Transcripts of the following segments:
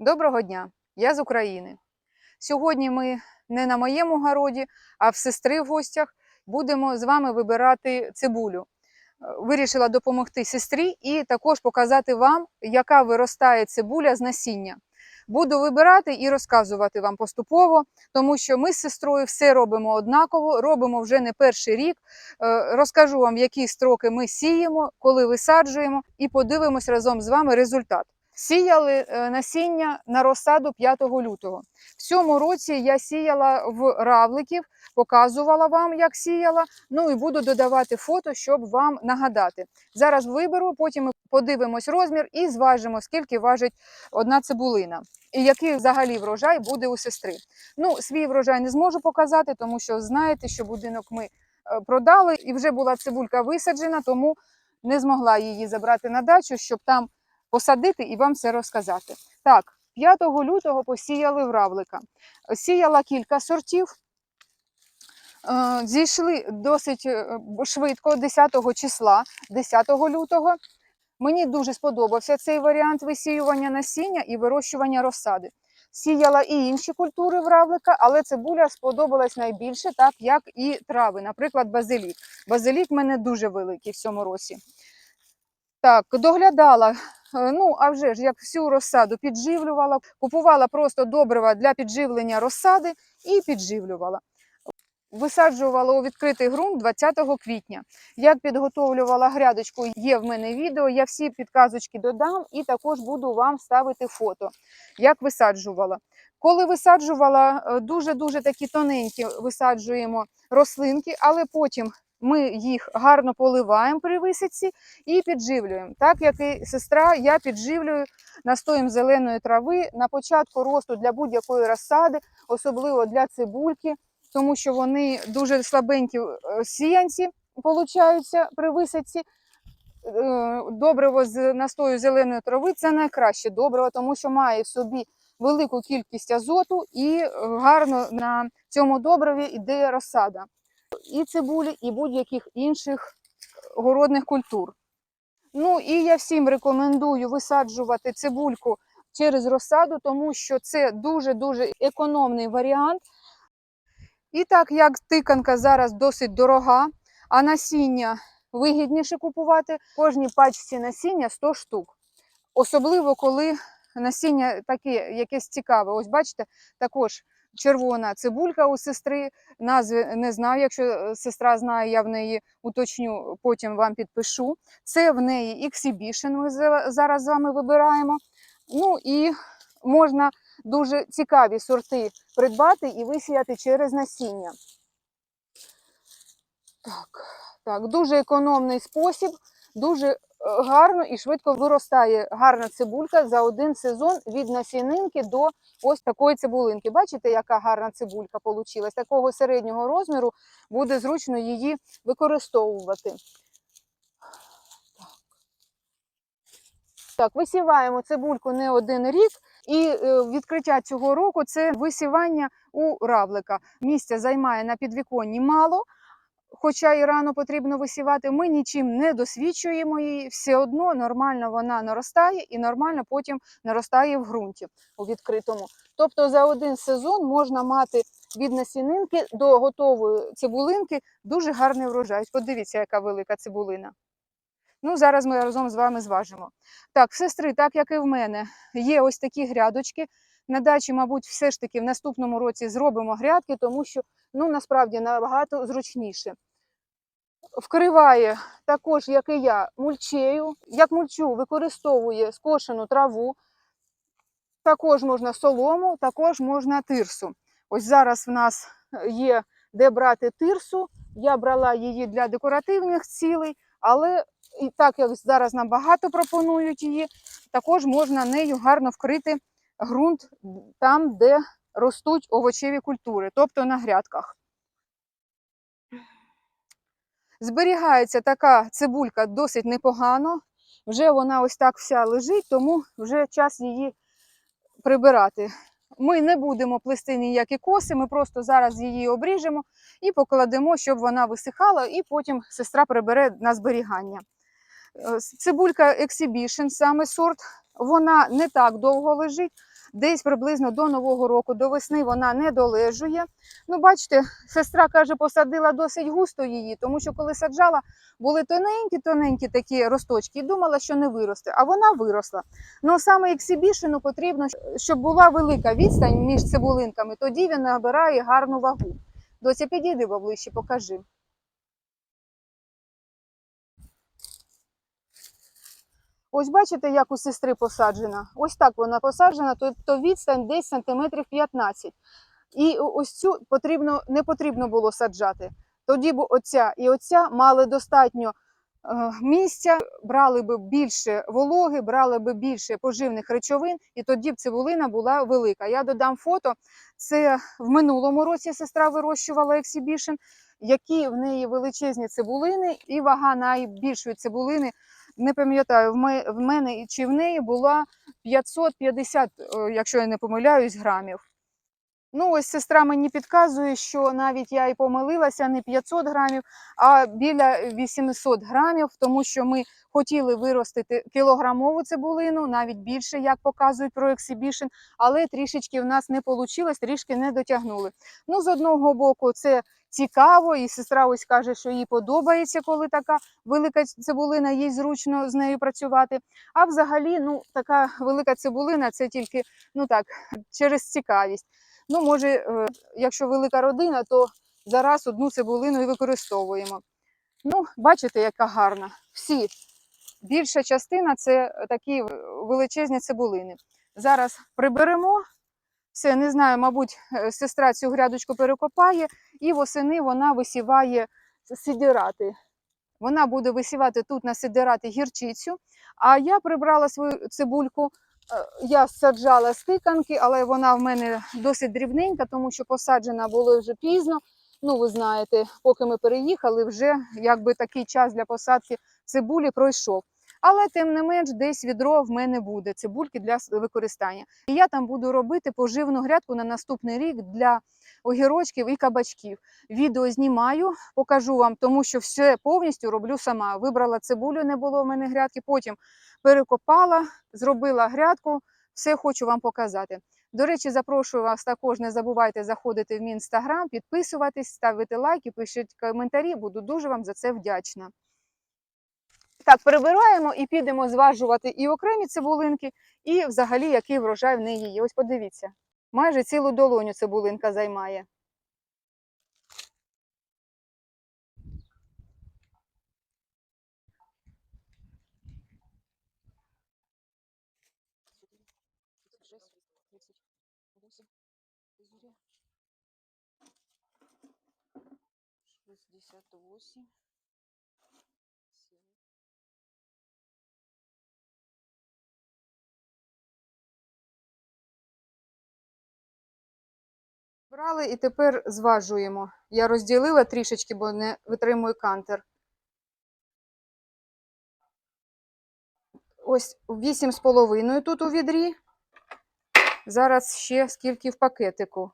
Доброго дня! Я з України. Сьогодні ми не на моєму городі, а в сестри в гостях будемо з вами вибирати цибулю. Е, Вирішила допомогти сестрі і також показати вам, яка виростає цибуля з насіння. Буду вибирати і розказувати вам поступово, тому що ми з сестрою все робимо однаково, робимо вже не перший рік. Е, Розкажу вам, які строки ми сіємо, коли висаджуємо, і подивимось разом з вами результат. Сіяли е, насіння на розсаду 5 лютого. В цьому році я сіяла в равликів, показувала вам, як сіяла. Ну і буду додавати фото, щоб вам нагадати. Зараз виберу, потім ми подивимось розмір і зважимо, скільки важить одна цибулина. І який взагалі врожай буде у сестри. Ну, свій врожай не зможу показати, тому що знаєте, що будинок ми е, продали, і вже була цибулька висаджена, тому не змогла її забрати на дачу, щоб там посадити і вам все розказати. Так, 5 лютого посіяли в равлика. Сіяла кілька сортів. Е, Зійшли досить е, швидко, 10 числа, 10 лютого. Мені дуже сподобався цей варіант висіювання насіння і вирощування розсади. Сіяла і інші культури в равлика, але цибуля сподобалась найбільше, так як і трави, наприклад, базилік. Базилік в мене дуже великий в цьому році. Так, доглядала. Е, Ну, а вже ж як всю розсаду підживлювала, купувала просто добрива для підживлення розсади і підживлювала. Висаджувала у відкритий ґрунт 20 квітня. Як підготовлювала грядочку, є в мене відео. Я всі підказочки додам і також буду вам ставити фото, як висаджувала. Коли висаджувала, е, дуже-дуже такі тоненькі висаджуємо рослинки, але потім ми їх гарно поливаємо при висадці і підживлюємо. Так як і сестра, я підживлюю настоєм зеленої трави на початку росту для будь-якої розсади, особливо для цибульки, тому що вони дуже слабенькі е, сіянці получаються при висадці. Е, Добриво з настою зеленої трави це найкраще добриво, тому що має в собі велику кількість азоту і гарно на цьому добриві йде розсада і цибулі, і будь-яких інших городних культур. Ну і я всім рекомендую висаджувати цибульку через розсаду, тому що це дуже-дуже економний варіант. І так як тиканка зараз досить дорога, а насіння вигідніше купувати, кожній пачці насіння 100 штук. Особливо, коли насіння таке якесь цікаве. Ось бачите, також червона цибулька у сестри. Назви не знаю. Якщо е, сестра знає, я в неї уточню, потім вам підпишу. Це в неї Exhibition, ми зараз з вами вибираємо. Ну і можна дуже цікаві сорти придбати і висіяти через насіння. Так, так, дуже економний спосіб, дуже гарно і швидко виростає гарна цибулька за один сезон від насінинки до ось такої цибулинки. Бачите, яка гарна цибулька вийшла? Такого середнього розміру буде зручно її використовувати. Так, висіваємо цибульку не один рік, і е, відкриття цього року це висівання у равлика. Місця займає на підвіконні мало, хоча і рано потрібно висівати. Ми нічим не досвідчуємо її, все одно нормально вона наростає і нормально потім наростає в ґрунті у відкритому. Тобто за один сезон можна мати від насінинки до готової цибулинки дуже гарний врожай. Подивіться, яка велика цибулина. Ну, зараз ми разом з вами зважимо. Так, сестри, так як і в мене, є ось такі грядочки. На дачі, мабуть, все ж таки в наступному році зробимо грядки, тому що ну, насправді набагато зручніше. Вкриває також, як і я, мульчею. Як мульчу використовує скошену траву, також можна солому, також можна тирсу. Ось зараз в нас є де брати тирсу. Я брала її для декоративних цілей, але і так як зараз нам багато пропонують її, також можна нею гарно вкрити ґрунт там, де ростуть овочеві культури, тобто на грядках. Зберігається така цибулька досить непогано. Вже вона ось так вся лежить, тому вже час її прибирати. Ми не будемо плести ніякі коси, ми просто зараз її обріжемо і покладемо, щоб вона висихала, і потім сестра прибере на зберігання. Е, Цибулька Exhibition, саме сорт, вона не так довго лежить. Десь приблизно до Нового року, до весни вона не долежує. Ну, бачите, сестра каже, посадила досить густо її, тому що коли саджала, були тоненькі-тоненькі такі росточки і думала, що не виросте, а вона виросла. Ну саме ексибішену потрібно, щоб була велика відстань між цибулинками, тоді він набирає гарну вагу. Доця, підійди поближче, покажи. Ось бачите, як у сестри посаджена. Ось так вона посаджена, то, то відстань десь сантиметрів 15. І ось цю потрібно, не потрібно було саджати. Тоді б оця і оця мали достатньо е, місця, брали б більше вологи, брали б більше поживних речовин, і тоді б цибулина була велика. Я додам фото. Це в минулому році сестра вирощувала ексібішн, які в неї величезні цибулини, і вага найбільшої цибулини. Не пам'ятаю, в ме- в мене чи в неї була 550, е, якщо я не помиляюсь, грамів. Ну, ось сестра мені підказує, що навіть я і помилилася не 500 грамів, а біля 800 грамів, тому що ми хотіли виростити кілограмову цибулину, навіть більше, як показують про ексибішн, але трішечки в нас не вийшло, трішки не дотягнули. Ну, з одного боку, це цікаво, і сестра ось каже, що їй подобається, коли така велика цибулина, їй зручно з нею працювати. А взагалі, ну, така велика цибулина це тільки ну так, через цікавість. Ну, може, е, якщо велика родина, то зараз одну цибулину і використовуємо. Ну, бачите, яка гарна. Всі. Більша частина це такі величезні цибулини. Зараз приберемо. Все, не знаю, мабуть, е, сестра цю грядочку перекопає, і восени вона висіває сидирати. Вона буде висівати тут на сидирати гірчицю. А я прибрала свою цибульку Е, я саджала стиканки, але вона в мене досить дрібненька, тому що посаджена було вже пізно. Ну, ви знаєте, поки ми переїхали, вже якби такий час для посадки цибулі пройшов. Але тим не менш, десь відро в мене буде цибульки для використання. І я там буду робити поживну грядку на наступний рік для огірочків і кабачків. Відео знімаю, покажу вам, тому що все повністю роблю сама. Вибрала цибулю, не було в мене грядки, потім перекопала, зробила грядку, все хочу вам показати. До речі, запрошую вас також, не забувайте заходити в мій інстаграм, підписуватись, ставити лайки, пишіть коментарі, буду дуже вам за це вдячна. Так, перебираємо і підемо зважувати і окремі цибулинки, і взагалі який врожай в неї є. Ось подивіться, майже цілу долоню цибулинка займає. Шестьдесят восемь. Брали і тепер зважуємо. Я розділила трішечки, бо не витримую кантер. Ось 8,5 тут у відрі. Зараз ще скільки в пакетику.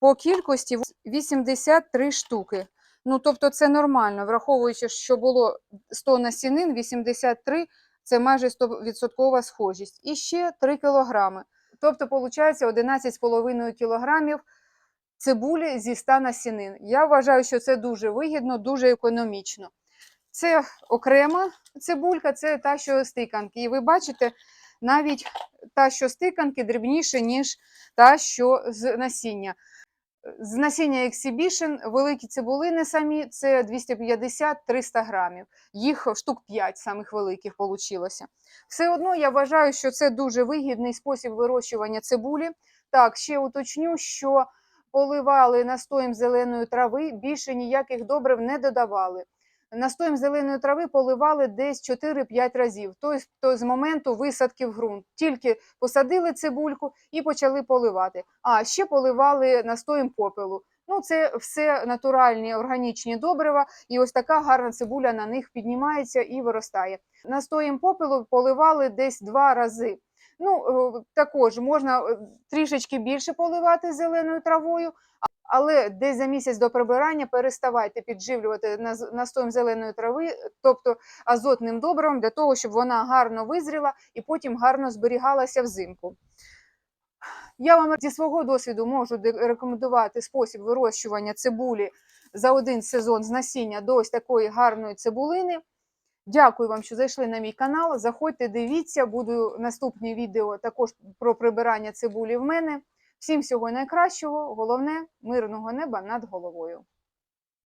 По кількості 83 штуки. Ну, тобто це нормально, враховуючи, що було 100 насінин, 83 це майже 100% схожість. І ще 3 кілограми. Тобто, виходить 11,5 кілограмів цибулі зі 100 насінин. Я вважаю, що це дуже вигідно, дуже економічно. Це окрема цибулька, це та, що стиканки. І ви бачите, навіть та, що стиканки, дрібніше, ніж та, що з насіння. З насіння Exhibition великі цибулини самі це 250-300 грамів. Їх штук 5 самих великих вийшло. Все одно я вважаю, що це дуже вигідний спосіб вирощування цибулі. Так, ще уточню, що поливали настоєм зеленої трави, більше ніяких добрив не додавали. Настоєм зеленої трави поливали десь 4-5 разів, тобто з моменту висадки в ґрунт. Тільки посадили цибульку і почали поливати. А ще поливали настоєм попелу. Ну, це все натуральні органічні добрива, і ось така гарна цибуля на них піднімається і виростає. Настоєм попелу поливали десь два рази. Ну, е, також можна е, трішечки більше поливати зеленою травою, але десь за місяць до прибирання переставайте підживлювати настоєм зеленої трави, тобто азотним добривом, для того, щоб вона гарно визріла і потім гарно зберігалася взимку. Я вам зі свого досвіду можу рекомендувати спосіб вирощування цибулі за один сезон з насіння до ось такої гарної цибулини. Дякую вам, що зайшли на мій канал. Заходьте, дивіться, буду наступні відео також про прибирання цибулі в мене. Всім всього найкращого, головне мирного неба над головою.